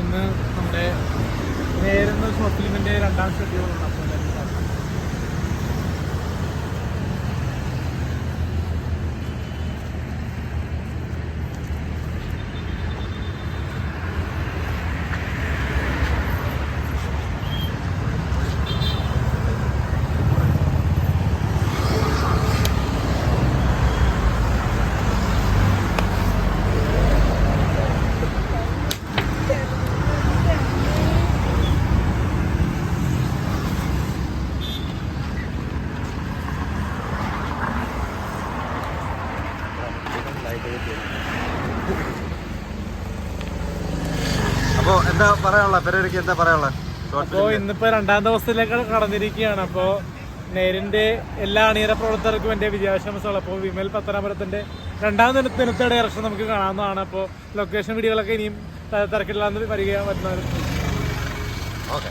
ഇന്ന് നമ്മുടെ നേരുന്ന ഷോർട്ട് രണ്ടാം ഷെഡ്യൂളാണ് അപ്പോൾ അപ്പോ എന്താ പറയാനുള്ള? പെരേക്ക് എന്താ പറയാനുള്ള? അപ്പോൾ ഇന്നിപ്പോ രണ്ടാം ദിവസത്തിലേക്ക് കടന്നിരിക്കുകയാണ്. അപ്പോൾ നേരിന്റെ എല്ലാ അണിയറ പ്രവർത്തകർക്കും എന്റെ വിജയാശംസകൾ അപ്പോൾ വിമൽ പത്തനാപുരത്തിന്റെ രണ്ടാം ദിന ദിനത്തെ ഡയറക്ഷൻ നമുക്ക് കാണാവുന്നതാണ്. അപ്പോൾ ലൊക്കേഷൻ വീഡിയോകളൊക്കെ ഇനിയും തിരക്കില്ലാന്ന് വരിക വരുന്നവർ ഓക്കെ.